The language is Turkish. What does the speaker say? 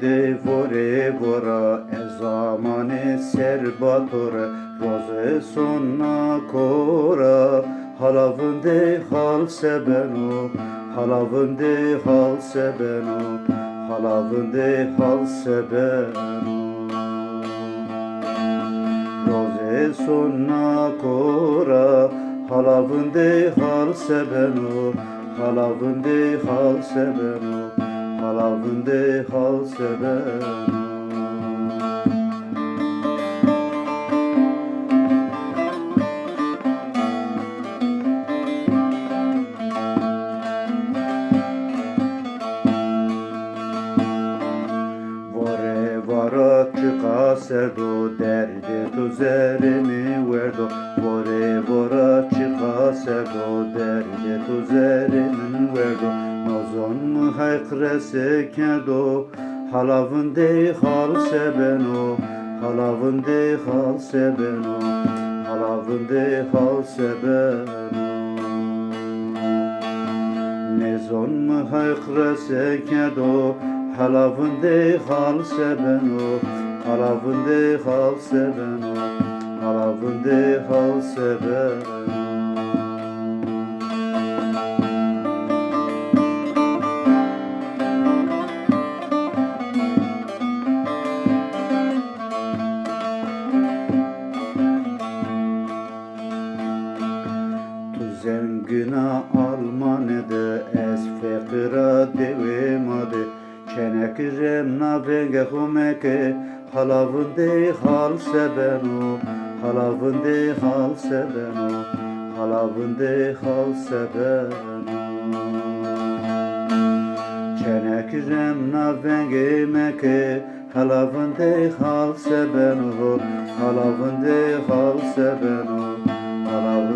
vora e zamane serbatore roze sonna kora. Halavınde hal sebeno halavınde hal sebeno halavınde hal sebeno. Roze sonna kora halavınde hal sebeno halavınde hal sebeno halavınde hal sebeno Vare vara çıka serdo derde tu zerimi verdo. Vare vara serdo derde tu zerimi verdo Nozon mu haykrese kedo Halavın de hal sebeno. Halavın de hal sebeno Halavın de hal sebeno. Nezon mu haykrese kedo Halavın de hal sebeno. Halavın de hal sebeno Halavın de hal sebeno Tu zengina almanede ez fekira devemade Çenek remna venge humeke Halavın de hal sebeno. Halavın de hal sebeno Halavın de hal sebeno. Çenek remna venge meke Halavın de hal sebeno. Halavın de hal sebeno Halavın de hal sebeno